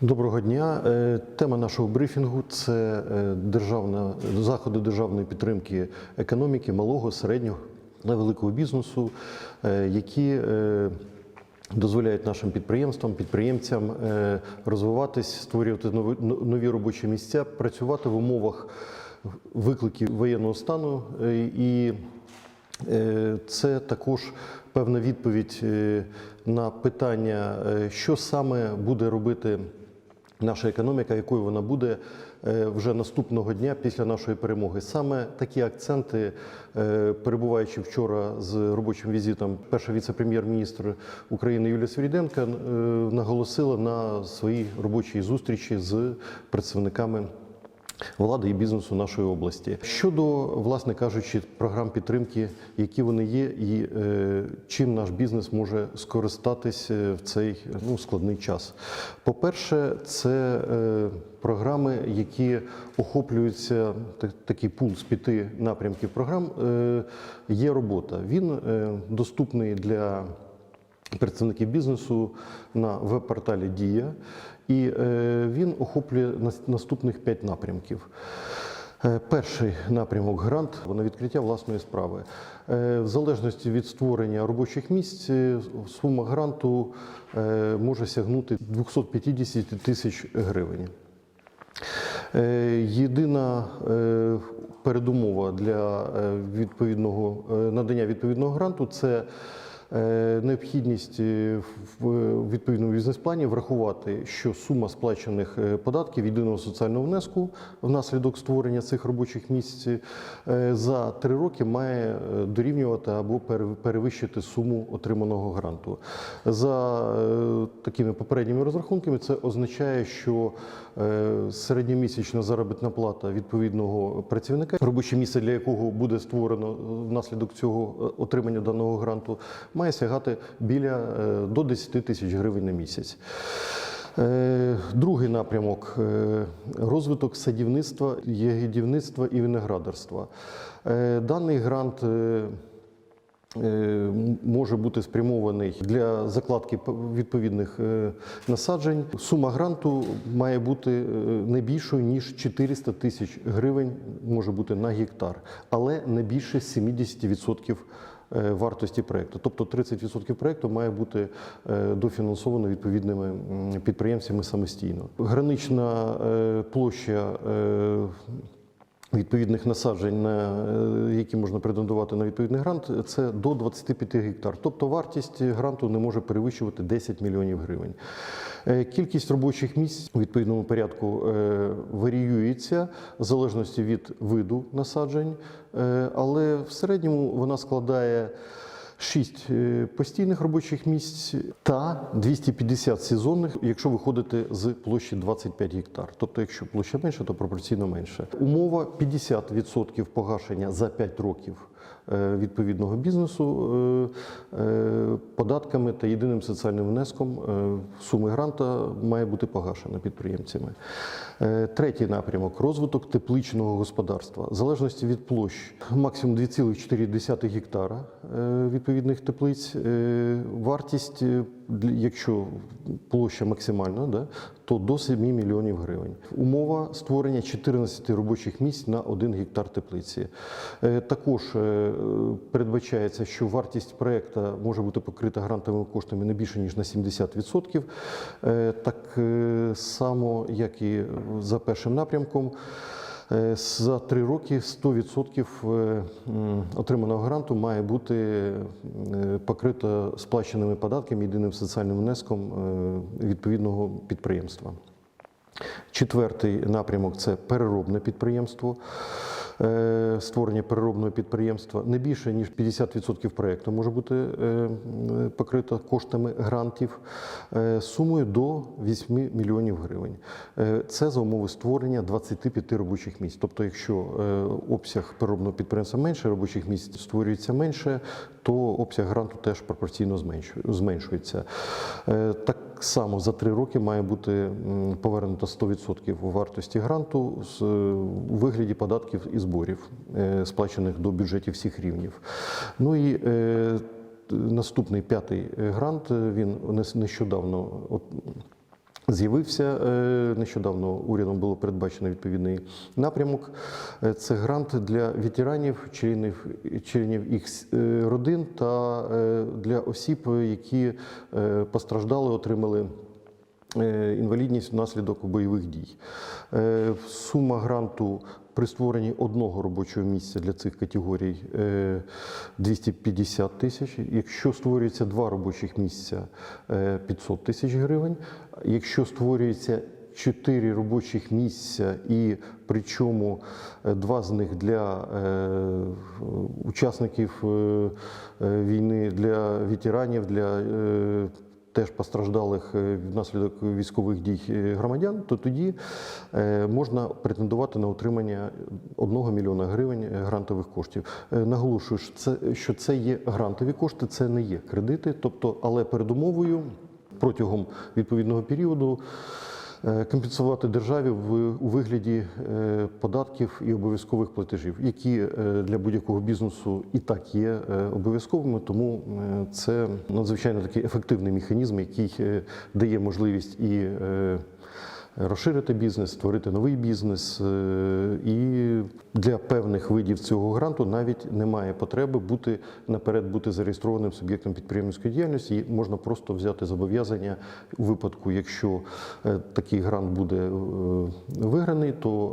Доброго дня. Е, Тема нашого брифінгу це е, державна заходи державної підтримки економіки малого, середнього та великого бізнесу, е, які дозволяють нашим підприємствам, підприємцям розвиватись, створювати нові, робочі місця, працювати в умовах викликів воєнного стану і Це також певна відповідь на питання, що саме буде робити наша економіка, якою вона буде е, вже наступного дня після нашої перемоги. Саме такі акценти, е, перебуваючи вчора з робочим візитом, перша віце-прем'єр-міністр України Юлія Свиріденка е, наголосила на своїй робочій зустрічі з представниками влади і бізнесу нашої області. Щодо, власне кажучи, програм підтримки, які вони є, і е, чим наш бізнес може скористатись е, в цей ну, складний час. По-перше, це е, програми, які охоплюються так- такий пул з п'яти напрямків програм. Е, є робота. Він е, доступний для представників бізнесу на веб-порталі Дія, і е, він охоплює наступних п'ять напрямків. Е, Перший напрямок грант на відкриття власної справи. Е, В залежності від створення робочих місць сума гранту може сягнути 250 тисяч гривень. Єдина передумова для відповідного надання відповідного гранту це необхідність е, в відповідному бізнес-плані врахувати, що сума сплачених е, податків єдиного соціального внеску внаслідок створення цих робочих місць е, за три роки має е, дорівнювати або пере- перевищити суму отриманого гранту. За е, такими попередніми розрахунками, це означає, що е, середньомісячна заробітна плата відповідного працівника, робоче місце для якого буде створено внаслідок цього е, отримання даного гранту, має сягати біля е, до 10 тисяч гривень на місяць. Е, Другий напрямок е, розвиток садівництва, ягідівництва і виноградарства. Даний грант може бути спрямований для закладки відповідних насаджень. Сума гранту має бути не більшою ніж 400 тисяч гривень, може бути на гектар, але не більше 70% е, вартості проєкту. Тобто 30% проєкту має бути е, дофінансовано відповідними підприємцями самостійно. Гранична е, площа е, відповідних насаджень, на е, які можна претендувати на відповідний грант, це до 25 гектар. Тобто вартість гранту не може перевищувати 10 мільйонів гривень. Е, Кількість робочих місць у відповідному порядку е, варіюється в залежності від виду насаджень, е, але в середньому вона складає 6 постійних робочих місць та 250 сезонних, якщо виходити з площі 25 гектар. Тобто, якщо площа менша, то пропорційно менше. Умова 50% погашення за 5 років е, відповідного бізнесу е, е, податками та єдиним соціальним внеском е, суми гранта має бути погашена підприємцями. Е, Третій напрямок розвиток тепличного господарства. В залежності від площ максимум 2,4 гектара е, відповідних теплиць. Е, Вартість, якщо площа максимальна, да, то до 7 мільйонів гривень. Умова створення 14 робочих місць на 1 гектар теплиці. Також передбачається, що вартість проекту може бути покрита грантовими коштами не більше ніж на 70%. Е, Так само, як і за першим напрямком. Е, За три роки 100% е, отриманого гранту має бути е, покрито сплаченими податками єдиним соціальним внеском відповідного підприємства. Четвертий напрямок це переробне підприємство. Е, Створення переробного підприємства не більше ніж 50% проєкту може бути е, покрито коштами грантів е, сумою до 8 мільйонів гривень. Це за умови створення 25 робочих місць. Тобто, якщо обсяг переробного підприємства менше, робочих місць створюється менше, то обсяг гранту теж пропорційно зменшується. Е, Так само за три роки має бути повернуто 100% вартості гранту з, е, у вигляді податків і зборів, е, сплачених до бюджетів всіх рівнів. Ну і е, наступний п'ятий грант, він нещодавно З'явився е, нещодавно урядом було передбачено відповідний напрямок. Е, Це грант для ветеранів, членів, членів їх е, родин та для осіб, які постраждали, отримали інвалідність внаслідок бойових дій. Сума гранту при створенні одного робочого місця для цих категорій е, 250 тисяч. Якщо створюється два робочих місця е, 500 тисяч гривень. Якщо створюється чотири робочих місця, і причому е, два з них для е, учасників е, е, війни, для ветеранів, для е, теж постраждалих е, внаслідок військових дій е, громадян, то тоді е, можна претендувати на отримання 1 мільйона гривень грантових коштів. Наголошую, що це є грантові кошти, це не є кредити, тобто, але передумовою протягом відповідного періоду. Е, Компенсувати державі в у вигляді е, податків і обов'язкових платежів, які е, для будь-якого бізнесу і так є обов'язковими, тому це надзвичайно такий ефективний механізм, який дає можливість і розширити бізнес, створити новий бізнес. е, І для певних видів цього гранту навіть немає потреби бути наперед бути зареєстрованим суб'єктом підприємницької діяльності. І можна просто взяти зобов'язання у випадку, якщо е, такий грант буде е, виграний, то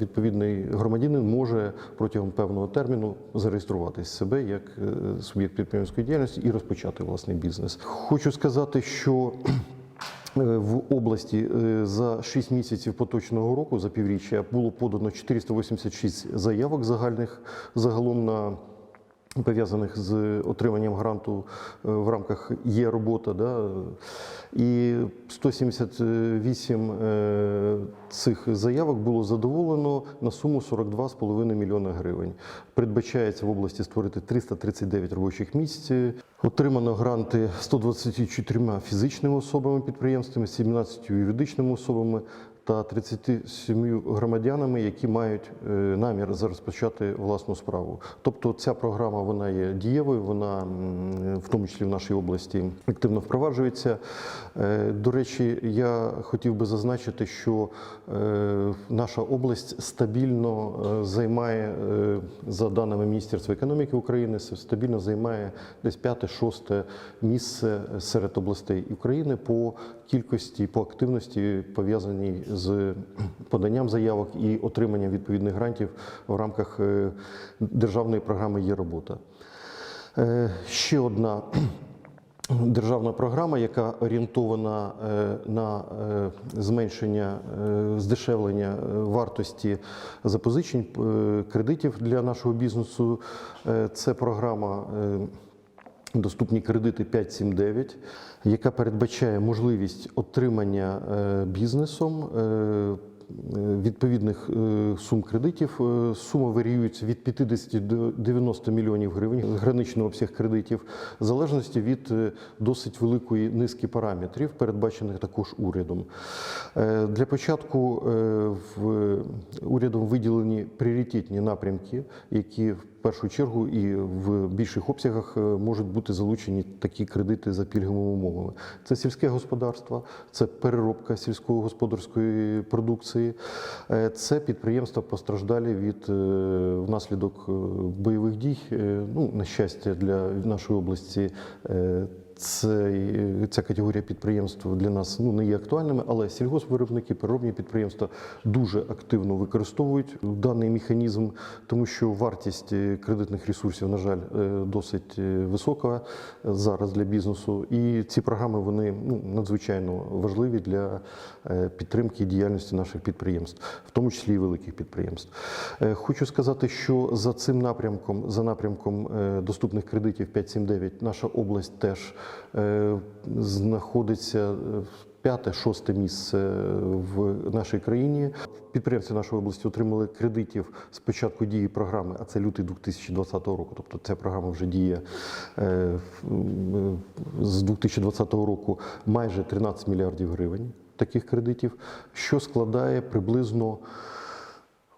відповідний громадянин може протягом певного терміну зареєструватись себе як суб'єкт підприємницької діяльності і розпочати власний бізнес. Хочу сказати, що В області е, за 6 місяців поточного року, за півріччя, було подано 486 заявок загальних загалом на пов'язаних з отриманням гранту е, в рамках є робота. Да? І 178 е, цих заявок було задоволено на суму 42,5 мільйона гривень. Передбачається в області створити 339 робочих місць. Отримано гранти 124 фізичними особами підприємствами, 17 юридичними особами та 37 громадянами, які мають е, намір розпочати власну справу. Тобто ця програма вона є дієвою, вона в тому числі в нашій області активно впроваджується. Е, До речі, я хотів би зазначити, що е, наша область стабільно займає, за даними Міністерства економіки України, стабільно займає десь п'яте-шосте місце серед областей України по кількості, по активності пов'язаній з поданням заявок і отриманням відповідних грантів в рамках е, державної програми Є робота. Е, Ще одна державна програма, яка орієнтована е, на зменшення здешевлення вартості запозичень кредитів для нашого бізнесу. Це програма. Доступні кредити 579, яка передбачає можливість отримання е, бізнесом е, відповідних е, сум кредитів. Сума варіюється від 50 до 90 мільйонів гривень, граничний обсяг кредитів, в залежності від досить великої низки параметрів, передбачених також урядом. Для початку в урядом виділені пріоритетні напрямки, які в першу чергу і в більших обсягах е, можуть бути залучені такі кредити за пільговими умовами. Це сільське господарство, це переробка сільськогосподарської продукції, е, це підприємства постраждалі від е, внаслідок бойових дій. Ну, на щастя, для нашої області. Цей- ця категорія підприємств для нас ну, не є актуальними, але сільгоспвиробники, переробні підприємства дуже активно використовують даний механізм, тому що вартість е, кредитних ресурсів, на жаль, е, досить е, висока зараз для бізнесу. І ці програми вони ну, надзвичайно важливі для підтримки діяльності наших підприємств, в тому числі і великих підприємств. Хочу сказати, що за цим напрямком, за напрямком доступних кредитів 579, наша область теж знаходиться п'яте-шосте місце в нашій країні. Підприємці нашої області отримали кредитів з початку дії програми, а це лютий 2020 року. Тобто ця програма вже діє е, з 2020 року майже 13 мільярдів гривень таких кредитів, що складає приблизно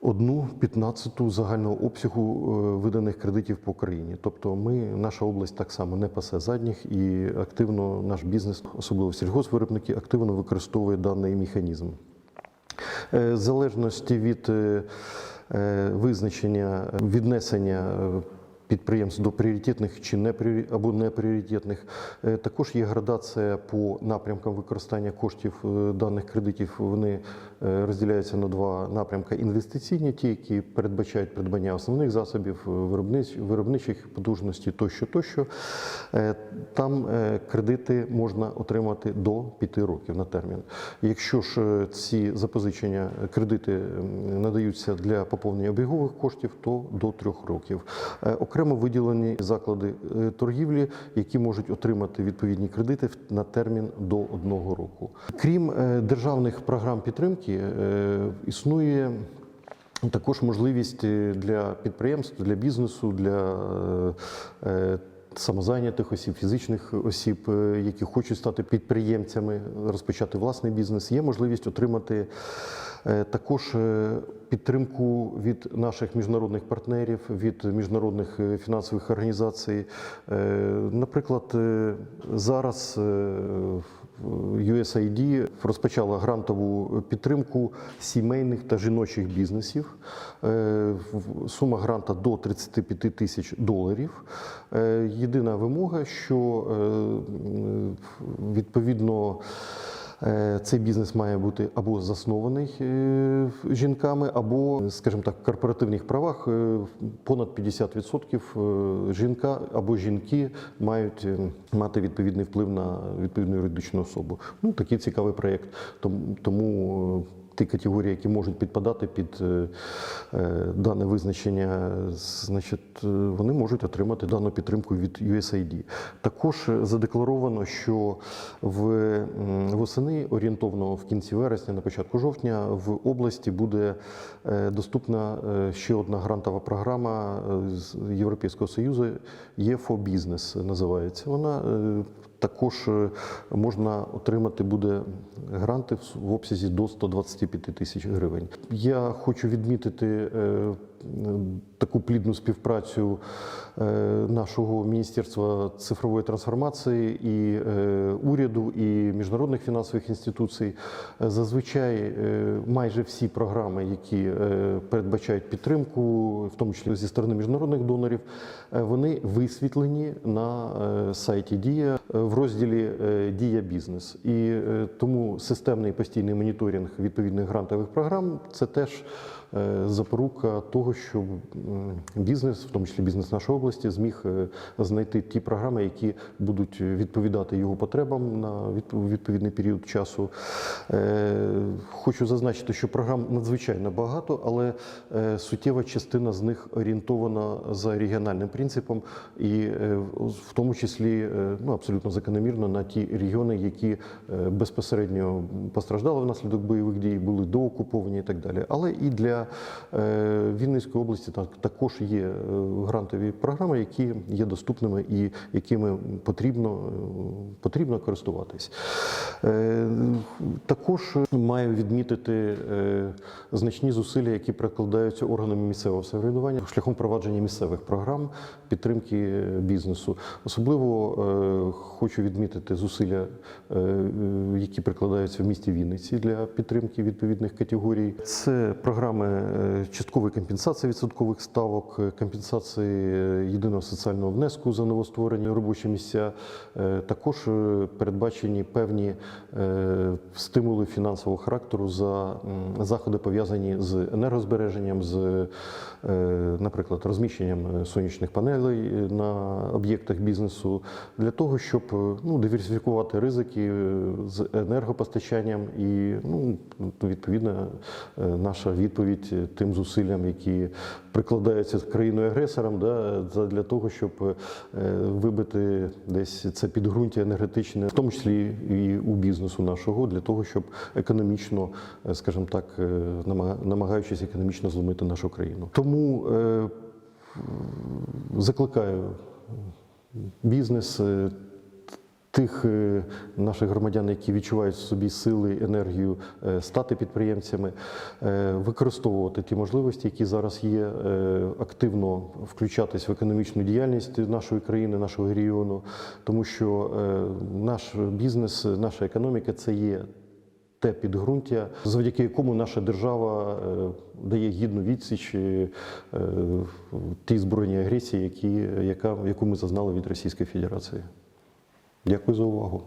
одну п'ятнадцяту загального обсягу е, виданих кредитів по країні. Тобто, ми, наша область так само не пасе задніх і активно наш бізнес, особливо сільгоспвиробники, активно використовує даний механізм. Е, В залежності від е, визначення віднесення підприємств до пріоритетних чи не або непріоритетних, е, також є градація по напрямкам використання коштів е, даних кредитів. Вони е, розділяються на два напрямки: інвестиційні, ті, які передбачають придбання основних засобів, виробничих потужностей тощо, тощо. Там кредити можна отримати до 5 років на термін. Якщо ж ці запозичення, кредити надаються для поповнення обігових коштів, то до 3 років. Окремо виділені заклади е, торгівлі, які можуть отримати відповідні кредити на термін до одного року. Крім е, державних програм підтримки, е, існує також можливість для підприємств, для бізнесу, для самозайнятих осіб, фізичних осіб, е, які хочуть стати підприємцями, розпочати власний бізнес. Є можливість отримати е, також е, підтримку від наших міжнародних партнерів, від міжнародних фінансових організацій. Наприклад, зараз е, USAID розпочала грантову підтримку сімейних та жіночих бізнесів. Е, Сума гранта до 35 тисяч доларів. Е, Єдина вимога, що е, відповідно. Е, Цей бізнес має бути або заснований е, жінками, або, скажімо так, в корпоративних правах е, понад 50% е, жінка або жінки мають мати відповідний вплив на відповідну юридичну особу. Ну такий цікавий проєкт. Тому, ті категорії, які можуть підпадати під е, е, дане визначення, значить, е, вони можуть отримати дану підтримку від USAID. Також задекларовано, що в восени, орієнтовно в кінці вересня, на початку жовтня, в області буде доступна ще одна грантова програма з Європейського Союзу ЄФО Бізнес називається. Вона також е, можна отримати буде гранти в- обсязі до 125 тисяч гривень. Я хочу відмітити е, таку плідну співпрацю е, нашого міністерства цифрової трансформації і е, уряду, і міжнародних фінансових інституцій. Зазвичай е, майже всі програми, які передбачають підтримку, в тому числі зі сторони міжнародних донорів, вони висвітлені на сайті Дія в розділі Дія бізнес. І тому системний постійний моніторинг відповідних грантових програм це теж запорука того, щоб бізнес, в тому числі бізнес нашої області, зміг е, знайти ті програми, які будуть відповідати його потребам на відп- відповідний період часу. Е, Хочу зазначити, що програм надзвичайно багато, але е, суттєва частина з них орієнтована за регіональним принципом, і е, в тому числі е, ну, абсолютно закономірно на ті регіони, які е, безпосередньо постраждали внаслідок бойових дій, були доокуповані і так далі. Але і для е, Вінницької області так, також є е, грантові програми, які є доступними і якими потрібно, е, потрібно користуватись. Також маю відмітити значні зусилля, які прикладаються органами місцевого самоврядування шляхом провадження місцевих програм підтримки бізнесу. Особливо хочу відмітити зусилля, які прикладаються в місті Вінниці для підтримки відповідних категорій. Це програми часткової компенсації відсоткових ставок, е, компенсації е, єдиного соціального внеску за новостворені робочі місця. Е, Також е, передбачені певні е, стимули фінансового характеру за заходи пов'язані з енергозбереженням, з, е, наприклад, розміщенням е, сонячних панелей е, на об'єктах бізнесу для того, щоб е, ну, диверсифікувати ризики е, з енергопостачанням і ну, відповідно е, наша відповідь е, тим зусиллям, які прикладаються країною агресором, да, для того, щоб е, вибити десь це підґрунтя енергетичне, в тому числі і у бізнесу нашого, для того, щоб економічно, е, скажімо так, намагаючись економічно зломити нашу країну. Тому закликаю бізнес. Тих е, наших громадян, які відчувають в собі сили, енергію е, стати підприємцями, е, використовувати ті можливості, які зараз є, активно включатись в економічну діяльність нашої країни, нашого регіону, тому що наш бізнес, наша економіка це є те підґрунтя, завдяки якому наша держава дає гідну відсіч тій збройній агресії, які, яка, яку ми зазнали від Російської Федерації. Дякую за увагу.